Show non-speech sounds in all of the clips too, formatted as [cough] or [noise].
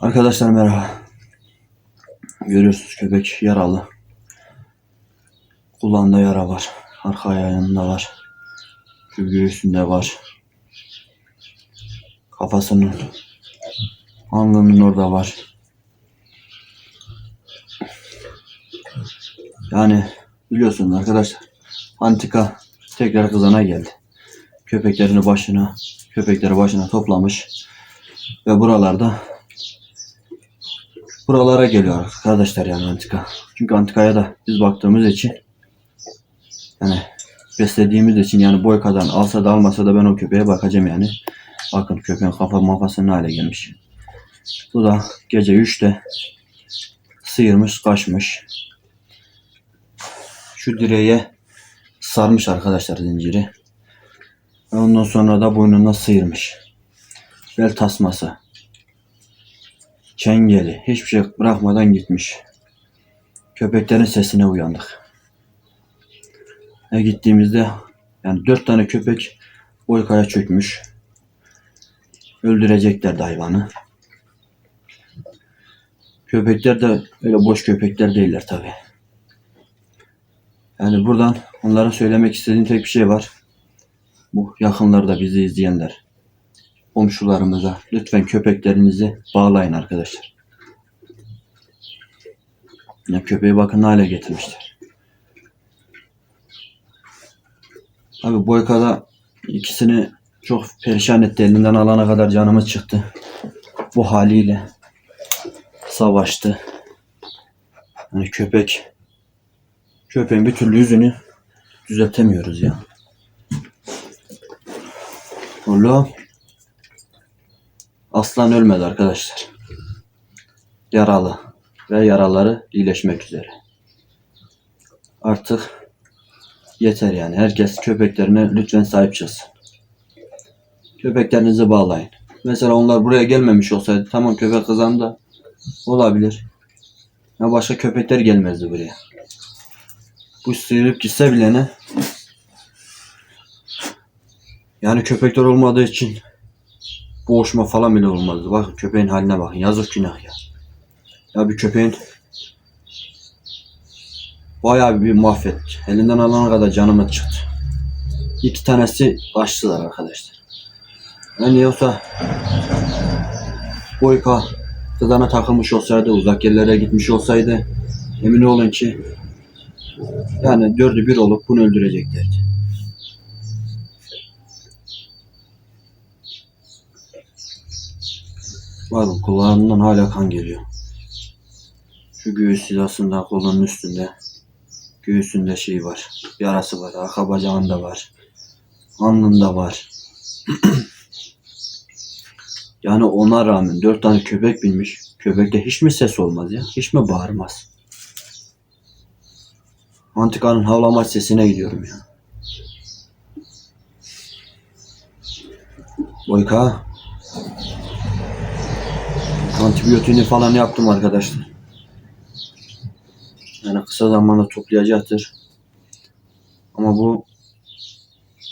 Arkadaşlar merhaba. Görüyorsunuz köpek yaralı. Kulağında yara var. Arka ayağında var. Şu göğsünde var. Kafasının alnının orada var. Yani biliyorsunuz arkadaşlar antika tekrar kızana geldi. Köpeklerini başına köpekleri başına toplamış ve buralarda buralara geliyor arkadaşlar yani antika. Çünkü antikaya da biz baktığımız için yani beslediğimiz için yani boykadan alsa da almasa da ben o köpeğe bakacağım yani. Bakın köpeğin kafa mafası ne hale gelmiş. Bu da gece 3'te sıyırmış kaçmış. Şu direğe sarmış arkadaşlar zinciri. Ondan sonra da boynuna sıyırmış. Bel tasması. Çengeli. Hiçbir şey bırakmadan gitmiş. Köpeklerin sesine uyandık. Ve gittiğimizde yani dört tane köpek boykaya çökmüş. Öldüreceklerdi hayvanı. Köpekler de öyle boş köpekler değiller tabi. Yani buradan onlara söylemek istediğim tek bir şey var. Bu yakınlarda bizi izleyenler, komşularımıza lütfen köpeklerinizi bağlayın arkadaşlar. Ya köpeği bakın hale getirmişler. Abi Boyka'da ikisini çok perişan etti. Elinden alana kadar canımız çıktı. Bu haliyle savaştı. Yani köpek köpeğin bir türlü yüzünü düzeltemiyoruz ya. Oğlum. Aslan ölmedi arkadaşlar. Yaralı ve yaraları iyileşmek üzere. Artık yeter yani. Herkes köpeklerine lütfen sahip çıksın. Köpeklerinizi bağlayın. Mesela onlar buraya gelmemiş olsaydı tamam köpek kazandı olabilir. Ya başka köpekler gelmezdi buraya. Bu sıyırıp gitse bile ne? Yani köpekler olmadığı için boğuşma falan bile olmazdı. Bakın köpeğin haline bakın. Yazık günah ya. Ya bir köpeğin bayağı bir mahvet. Elinden alana kadar canıma çıktı. İki tanesi kaçtılar arkadaşlar. Yani yoksa Boyka kızana takılmış olsaydı, uzak yerlere gitmiş olsaydı emin olun ki yani dördü bir olup bunu öldüreceklerdi. Bakın kulağından hala kan geliyor. Şu göğüs hizasında kolunun üstünde göğsünde şey var. Yarası var. Arka bacağında var. Alnında var. [clears throat] yani ona rağmen dört tane köpek binmiş. Köpekte hiç mi ses olmaz ya? Hiç mi bağırmaz? Antikanın havlama sesine gidiyorum ya. Boyka. Antibiyotiğini falan yaptım arkadaşlar. Yani kısa zamanda toplayacaktır. Ama bu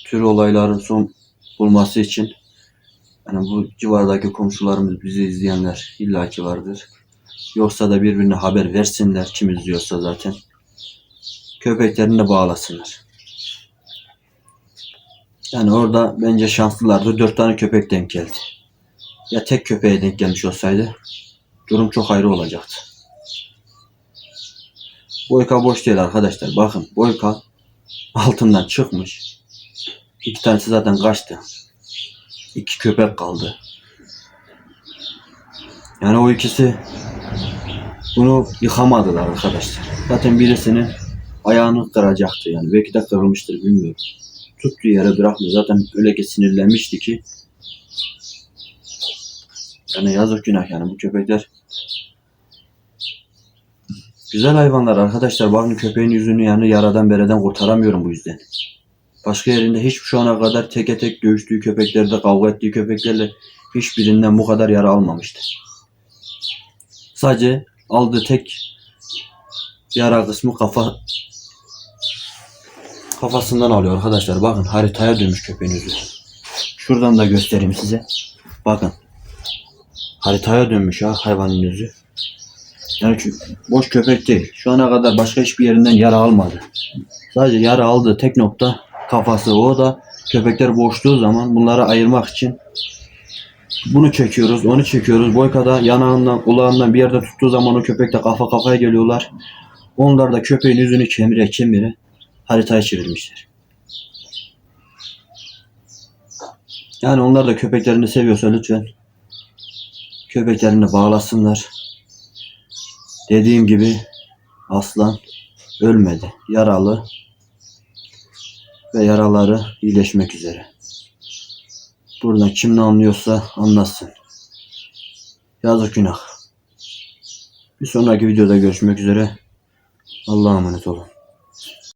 tür olayların son bulması için yani bu civardaki komşularımız bizi izleyenler illaki vardır. Yoksa da birbirine haber versinler kim izliyorsa zaten. Köpeklerini de bağlasınlar. Yani orada bence şanslılardı. Dört tane köpek denk geldi. Ya tek köpeğe denk gelmiş olsaydı durum çok ayrı olacaktı. Boyka boş değil arkadaşlar. Bakın Boyka altından çıkmış. İki tanesi zaten kaçtı. İki köpek kaldı. Yani o ikisi bunu yıkamadılar arkadaşlar. Zaten birisinin ayağını kıracaktı yani. Belki de kırılmıştır bilmiyorum. Tuttuğu yere bırakmıyor. Zaten öyle ki sinirlenmişti ki yani yazık günah yani bu köpekler Güzel hayvanlar arkadaşlar. Bakın köpeğin yüzünü yani yaradan bereden kurtaramıyorum bu yüzden. Başka yerinde hiç şu ana kadar teke tek dövüştüğü köpeklerde kavga ettiği köpeklerle hiçbirinden bu kadar yara almamıştı. Sadece aldığı tek yara kısmı kafa kafasından alıyor arkadaşlar. Bakın haritaya dönmüş köpeğin yüzü. Şuradan da göstereyim size. Bakın. Haritaya dönmüş ha hayvanın yüzü. Yani çünkü boş köpek değil. Şu ana kadar başka hiçbir yerinden yara almadı. Sadece yara aldığı tek nokta kafası. O da köpekler boğuştuğu zaman bunları ayırmak için bunu çekiyoruz, onu çekiyoruz. Boykada yanağından, kulağından bir yerde tuttuğu zaman o köpekle kafa kafaya geliyorlar. Onlar da köpeğin yüzünü kemire kemire haritaya çevirmişler. Yani onlar da köpeklerini seviyorsa lütfen köpeklerini bağlasınlar. Dediğim gibi aslan ölmedi. Yaralı ve yaraları iyileşmek üzere. Buradan kim ne anlıyorsa anlasın. Yazık günah. Bir sonraki videoda görüşmek üzere. Allah'a emanet olun.